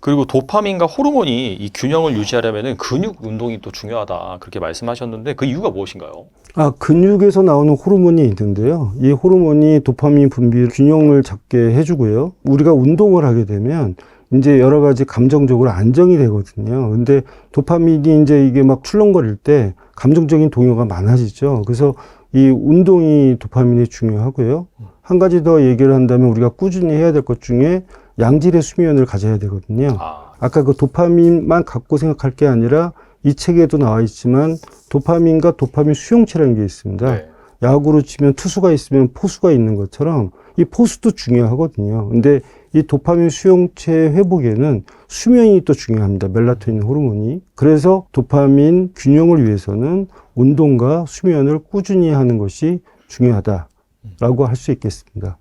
그리고 도파민과 호르몬이 이 균형을 유지하려면 근육 운동이 또 중요하다 그렇게 말씀하셨는데 그 이유가 무엇인가요? 아, 근육에서 나오는 호르몬이 있는데요. 이 호르몬이 도파민 분비 균형을 잡게 해주고요. 우리가 운동을 하게 되면 이제 여러 가지 감정적으로 안정이 되거든요. 근데 도파민이 이제 이게 막 출렁거릴 때 감정적인 동요가 많아지죠. 그래서 이 운동이 도파민이 중요하고요. 한 가지 더 얘기를 한다면 우리가 꾸준히 해야 될 것 중에 양질의 수면을 가져야 되거든요. 아, 아까 그 도파민만 갖고 생각할 게 아니라 이 책에도 나와 있지만 도파민과 도파민 수용체라는 게 있습니다. 네. 야구로 치면 투수가 있으면 포수가 있는 것처럼 이 포수도 중요하거든요. 근데 이 도파민 수용체 회복에는 수면이 또 중요합니다. 멜라토닌 호르몬이. 그래서 도파민 균형을 위해서는 운동과 수면을 꾸준히 하는 것이 중요하다라고 할 수 있겠습니다.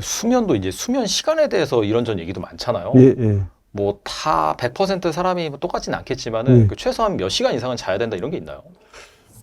수면도 이제 수면 시간에 대해서 이런저런 얘기도 많잖아요. 예, 예. 뭐 다 100% 사람이 뭐 똑같진 않겠지만은 네. 그 최소한 몇 시간 이상은 자야 된다 이런 게 있나요?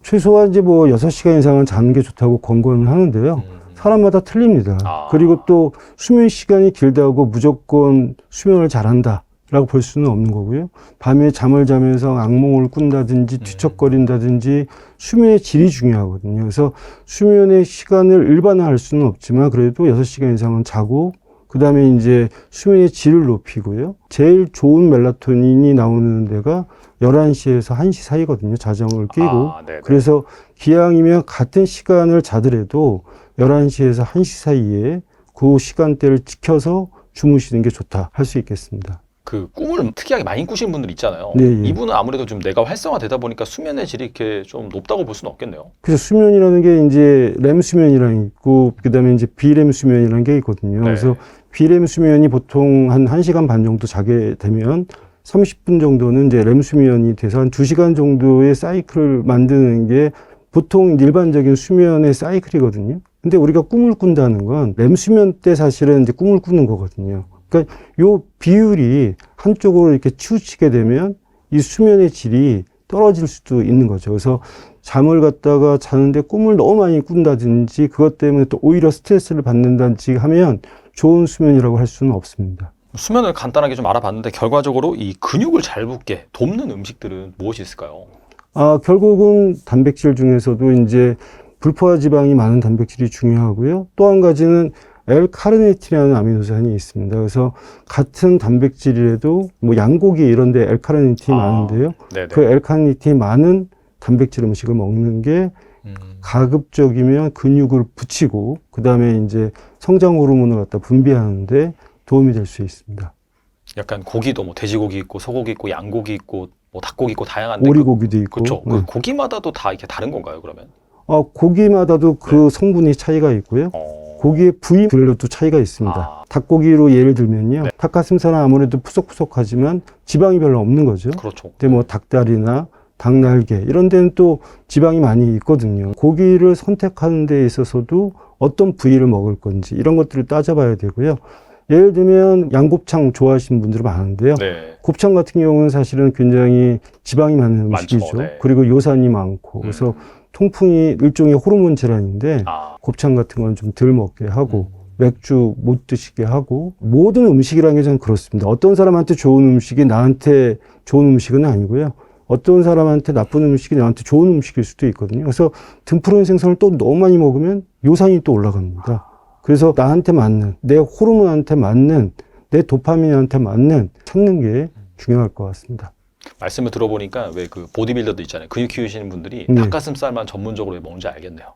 최소한 이제 뭐 6시간 이상은 자는 게 좋다고 권고는 하는데요. 음. 사람마다 틀립니다. 아. 그리고 또 수면 시간이 길다고 무조건 수면을 잘한다. 라고 볼 수는 없는 거고요. 밤에 잠을 자면서 악몽을 꾼다든지 음. 뒤척거린다든지 수면의 질이 중요하거든요. 그래서 수면의 시간을 일반화할 수는 없지만 그래도 6시간 이상은 자고 그다음에 이제 수면의 질을 높이고요. 제일 좋은 멜라토닌이 나오는 데가 11시에서 1시 사이거든요. 자정을 끼고. 아. 그래서 기왕이면 같은 시간을 자더라도 11시에서 1시 사이에 그 시간대를 지켜서 주무시는 게 좋다 할 수 있겠습니다. 그 꿈을 특이하게 많이 꾸시는 분들 있잖아요. 네, 예. 이분은 아무래도 좀 뇌가 활성화되다 보니까 수면의 질이 이렇게 좀 높다고 볼 수는 없겠네요. 그래서 수면이라는 게 이제 렘 수면이라는 게 있고 그다음에 이제 비렘 수면이라는 게 있거든요. 네. 그래서 비렘 수면이 보통 한 1시간 반 정도 자게 되면 30분 정도는 이제 렘 수면이 돼서 한 2시간 정도의 사이클을 만드는 게 보통 일반적인 수면의 사이클이거든요. 근데 우리가 꿈을 꾼다는 건 렘 수면 때 사실은 이제 꿈을 꾸는 거거든요. 그러니까 요 비율이 한쪽으로 이렇게 치우치게 되면 이 수면의 질이 떨어질 수도 있는 거죠. 그래서 잠을 갖다가 자는데 꿈을 너무 많이 꾼다든지 그것 때문에 또 오히려 스트레스를 받는다든지 하면 좋은 수면이라고 할 수는 없습니다. 수면을 간단하게 좀 알아봤는데 결과적으로 이 근육을 잘 붙게 돕는 음식들은 무엇이 있을까요? 아, 결국은 단백질 중에서도 이제 불포화 지방이 많은 단백질이 중요하고요. 또 한 가지는 L카르니틴이라는 아미노산이 있습니다. 그래서 같은 단백질이라도 뭐 양고기 이런 데 L카르니틴이 아, 많은데요. 네네. 그 L카르니틴이 많은 단백질 음식을 먹는 게 음, 가급적이면 근육을 붙이고 그다음에 이제 성장 호르몬을 갖다 분비하는데 도움이 될 수 있습니다. 약간 고기도 뭐 돼지고기 있고 소고기 있고 양고기 있고 뭐 닭고기 있고 다양한데 오리고기도 있고. 그렇죠. 네. 그 고기마다도 다 이렇게 다른 건가요? 그러면? 어, 고기마다도 그 성분이 차이가 있고요. 어... 고기의 부위별로도 차이가 있습니다. 아. 닭고기로 예를 들면요. 네. 닭가슴살은 아무래도 푸석푸석하지만 지방이 별로 없는 거죠. 그렇죠. 근데 뭐 닭다리나 닭날개 이런 데는 또 지방이 많이 있거든요. 고기를 선택하는 데 있어서도 어떤 부위를 먹을 건지 이런 것들을 따져봐야 되고요. 예를 들면 양곱창 좋아하시는 분들이 많은데요. 네. 곱창 같은 경우는 사실은 굉장히 지방이 많은 많죠. 음식이죠. 네. 그리고 요산이 많고 그래서 음. 통풍이 일종의 호르몬 질환인데 아, 곱창 같은 건 좀 덜 먹게 하고 음. 맥주 못 드시게 하고 모든 음식이라는 게 저는 그렇습니다. 어떤 사람한테 좋은 음식이 나한테 좋은 음식은 아니고요. 어떤 사람한테 나쁜 음식이 나한테 좋은 음식일 수도 있거든요. 그래서 등푸른 생선을 또 너무 많이 먹으면 요산이 또 올라갑니다. 그래서 나한테 맞는 내 호르몬한테 맞는 내 도파민한테 맞는 찾는 게 중요할 것 같습니다. 말씀을 들어보니까 왜 그 보디빌더도 있잖아요. 근육 키우시는 분들이 네. 닭가슴살만 전문적으로 왜 먹는지 알겠네요.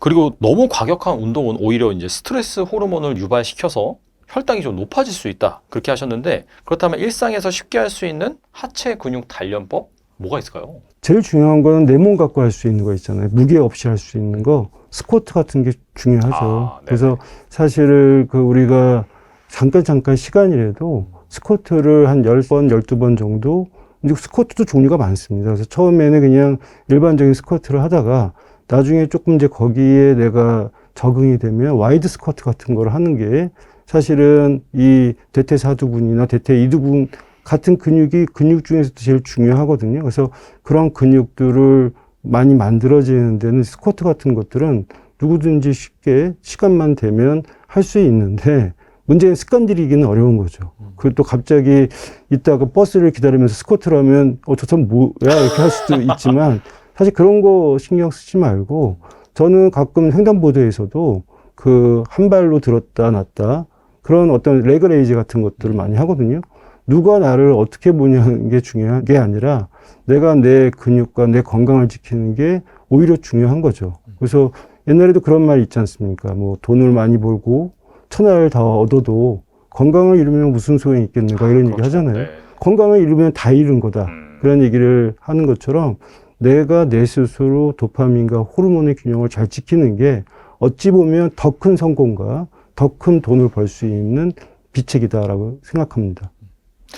그리고 너무 과격한 운동은 오히려 이제 스트레스 호르몬을 유발시켜서 혈당이 좀 높아질 수 있다. 그렇게 하셨는데 그렇다면 일상에서 쉽게 할 수 있는 하체 근육 단련법 뭐가 있을까요? 제일 중요한 거는 내 몸 갖고 할 수 있는 거 있잖아요. 무게 없이 할 수 있는 거. 스쿼트 같은 게 중요하죠. 아. 그래서 사실 그 우리가 잠깐 잠깐 시간이라도 스쿼트를 한 10번, 12번 정도 근데 스쿼트도 종류가 많습니다. 그래서 처음에는 그냥 일반적인 스쿼트를 하다가 나중에 조금 이제 거기에 내가 적응이 되면 와이드 스쿼트 같은 걸 하는 게 사실은 이 대퇴사두근이나 대퇴이두근 같은 근육이 근육 중에서도 제일 중요하거든요. 그래서 그런 근육들을 많이 만들어지는 데는 스쿼트 같은 것들은 누구든지 쉽게 시간만 되면 할 수 있는데 문제는 습관들이기는 어려운 거죠. 음. 그리고 또 갑자기 이따가 버스를 기다리면서 스쿼트를 하면 어, 저 사람 뭐야? 이렇게 할 수도 있지만 사실 그런 거 신경 쓰지 말고 저는 가끔 횡단보도에서도 그 한 발로 들었다 놨다 그런 어떤 레그레이즈 같은 것들을 많이 하거든요. 누가 나를 어떻게 보냐는 게 중요한 게 아니라 내가 내 근육과 내 건강을 지키는 게 오히려 중요한 거죠. 그래서 옛날에도 그런 말 있지 않습니까? 뭐 돈을 많이 벌고 천하를 다 얻어도 건강을 잃으면 무슨 소용이 있겠는가 이런 얘기 그렇죠. 하잖아요. 네. 건강을 잃으면 다 잃은 거다. 음. 그런 얘기를 하는 것처럼 내가 내 스스로 도파민과 호르몬의 균형을 잘 지키는 게 어찌 보면 더 큰 성공과 더 큰 돈을 벌 수 있는 비책이다라고 생각합니다.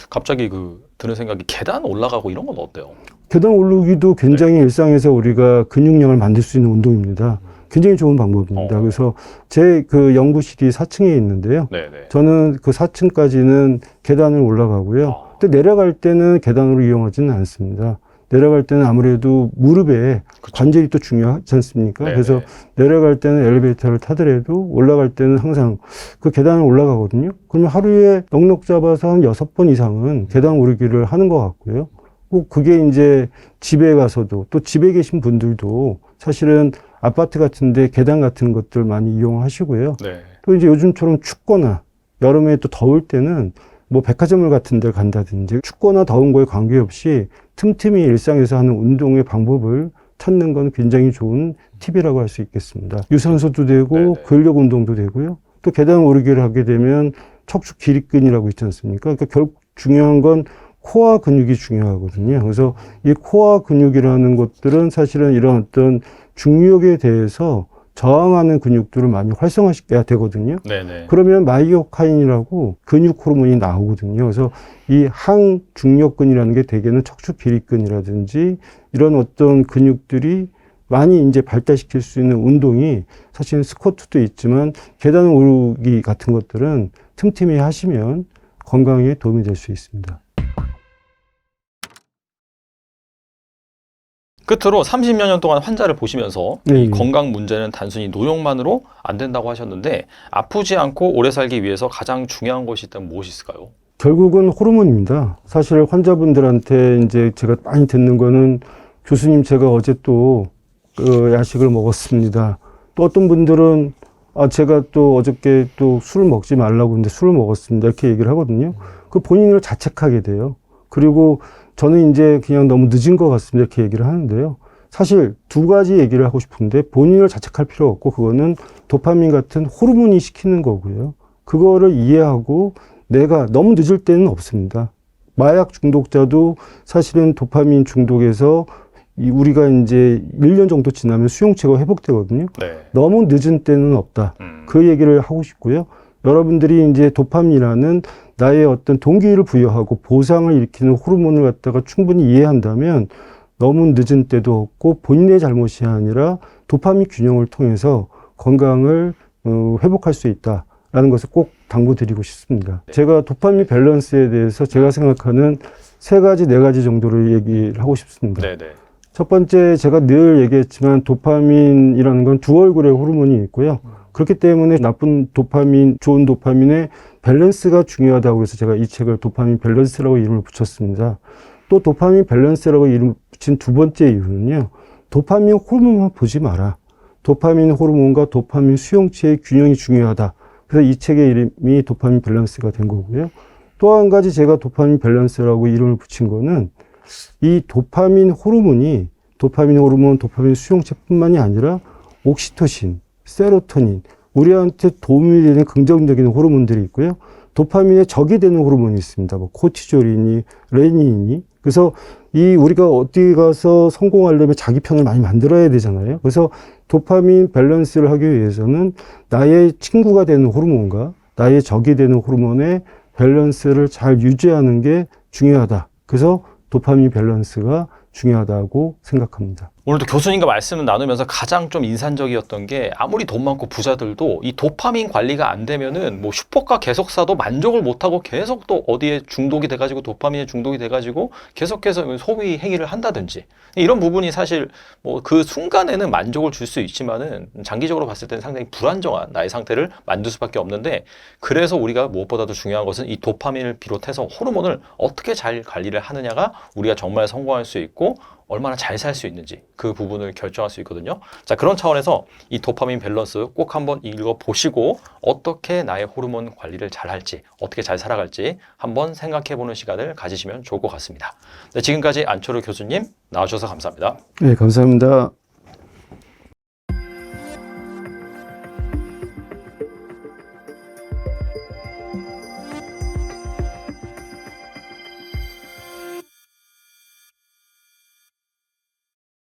갑자기 그 드는 생각이 계단 올라가고 이런 건 어때요? 계단 오르기도 굉장히 일상에서 우리가 근육량을 만들 수 있는 운동입니다. 굉장히 좋은 방법입니다. 어. 그래서 제 그 연구실이 4층에 있는데요. 네네. 저는 그 4층까지는 계단을 올라가고요. 아. 근데 내려갈 때는 계단으로 이용하지는 않습니다. 내려갈 때는 아무래도 무릎에 그쵸. 관절이 또 중요하지 않습니까? 네네. 그래서 내려갈 때는 엘리베이터를 타더라도 올라갈 때는 항상 그 계단을 올라가거든요. 그러면 하루에 넉넉 잡아서 한 여섯 번 이상은 계단 오르기를 하는 것 같고요. 꼭 그게 이제 집에 가서도 또 집에 계신 분들도 사실은 아파트 같은데 계단 같은 것들 많이 이용하시고요. 네. 또 이제 요즘처럼 춥거나 여름에 또 더울 때는 뭐 백화점을 같은 데 간다든지 춥거나 더운 거에 관계없이 틈틈이 일상에서 하는 운동의 방법을 찾는 건 굉장히 좋은 팁이라고 할 수 있겠습니다. 유산소도 되고 네네. 근력 운동도 되고요. 또 계단 오르기를 하게 되면 척추 기립근이라고 있지 않습니까? 그러니까 결국 중요한 건 코어 근육이 중요하거든요. 그래서 이 코어 근육이라는 것들은 사실은 이런 어떤 중력에 대해서 저항하는 근육들을 많이 활성화시켜야 되거든요. 네네. 그러면 마이오카인이라고 근육 호르몬이 나오거든요. 그래서 이 항중력근이라는 게 대개는 척추 기립근이라든지 이런 어떤 근육들이 많이 이제 발달시킬 수 있는 운동이 사실은 스쿼트도 있지만 계단 오르기 같은 것들은 틈틈이 하시면 건강에 도움이 될 수 있습니다. 끝으로 30여 년 동안 환자를 보시면서 네. 이 건강 문제는 단순히 노용만으로 안 된다고 하셨는데 아프지 않고 오래 살기 위해서 가장 중요한 것이 있다면 무엇이 있을까요? 결국은 호르몬입니다. 사실 환자분들한테 이제 제가 많이 듣는 거는 교수님 제가 어제 또 그 야식을 먹었습니다. 또 어떤 분들은 아 제가 또 어저께 또술 먹지 말라고 했는데 술을 먹었습니다. 이렇게 얘기를 하거든요. 그 본인을 자책하게 돼요. 그리고 저는 이제 그냥 너무 늦은 것 같습니다. 이렇게 얘기를 하는데요. 사실 두 가지 얘기를 하고 싶은데 본인을 자책할 필요 없고 그거는 도파민 같은 호르몬이 시키는 거고요. 그거를 이해하고 내가 너무 늦을 때는 없습니다. 마약 중독자도 사실은 도파민 중독에서 이 우리가 이제 1년 정도 지나면 수용체가 회복되거든요. 네. 너무 늦은 때는 없다. 음. 그 얘기를 하고 싶고요. 여러분들이 이제 도파민이라는 나의 어떤 동기를 부여하고 보상을 일으키는 호르몬을 갖다가 충분히 이해한다면 너무 늦은 때도 없고 본인의 잘못이 아니라 도파민 균형을 통해서 건강을 어, 회복할 수 있다라는 것을 꼭 당부드리고 싶습니다. 제가 도파민 밸런스에 대해서 제가 생각하는 세 가지, 네 가지 정도를 얘기를 하고 싶습니다. 네네. 첫 번째 제가 늘 얘기했지만 도파민이라는 건 두 얼굴의 호르몬이 있고요. 그렇기 때문에 나쁜 도파민, 좋은 도파민의 밸런스가 중요하다고 해서 제가 이 책을 도파민 밸런스라고 이름을 붙였습니다. 또 도파민 밸런스라고 이름 붙인 두 번째 이유는요. 도파민 호르몬만 보지 마라. 도파민 호르몬과 도파민 수용체의 균형이 중요하다. 그래서 이 책의 이름이 도파민 밸런스가 된 거고요. 또 한 가지 제가 도파민 밸런스라고 이름을 붙인 거는 이 도파민 호르몬이 도파민 호르몬, 도파민 수용체뿐만이 아니라 옥시토신, 세로토닌, 우리한테 도움이 되는 긍정적인 호르몬들이 있고요. 도파민의 적이 되는 호르몬이 있습니다. 뭐 코티졸이니, 레닌이니. 그래서 이 우리가 어디 가서 성공하려면 자기 편을 많이 만들어야 되잖아요. 그래서 도파민 밸런스를 하기 위해서는 나의 친구가 되는 호르몬과 나의 적이 되는 호르몬의 밸런스를 잘 유지하는 게 중요하다. 그래서 도파민 밸런스가 중요하다고 생각합니다. 오늘도 교수님과 말씀을 나누면서 가장 좀 인상적이었던 게 아무리 돈 많고 부자들도 이 도파민 관리가 안 되면은 뭐 슈퍼카 계속 사도 만족을 못하고 계속 또 어디에 중독이 돼가지고 도파민에 중독이 돼가지고 계속해서 소비 행위를 한다든지 이런 부분이 사실 뭐 그 순간에는 만족을 줄 수 있지만은 장기적으로 봤을 때는 상당히 불안정한 나의 상태를 만들 수밖에 없는데 그래서 우리가 무엇보다도 중요한 것은 이 도파민을 비롯해서 호르몬을 어떻게 잘 관리를 하느냐가 우리가 정말 성공할 수 있고 얼마나 잘 살 수 있는지 그 부분을 결정할 수 있거든요. 자, 그런 차원에서 이 도파민 밸런스 꼭 한번 읽어 보시고 어떻게 나의 호르몬 관리를 잘 할지, 어떻게 잘 살아갈지 한번 생각해 보는 시간을 가지시면 좋을 것 같습니다. 네, 지금까지 안초르 교수님 나와주셔서 감사합니다. 네, 감사합니다.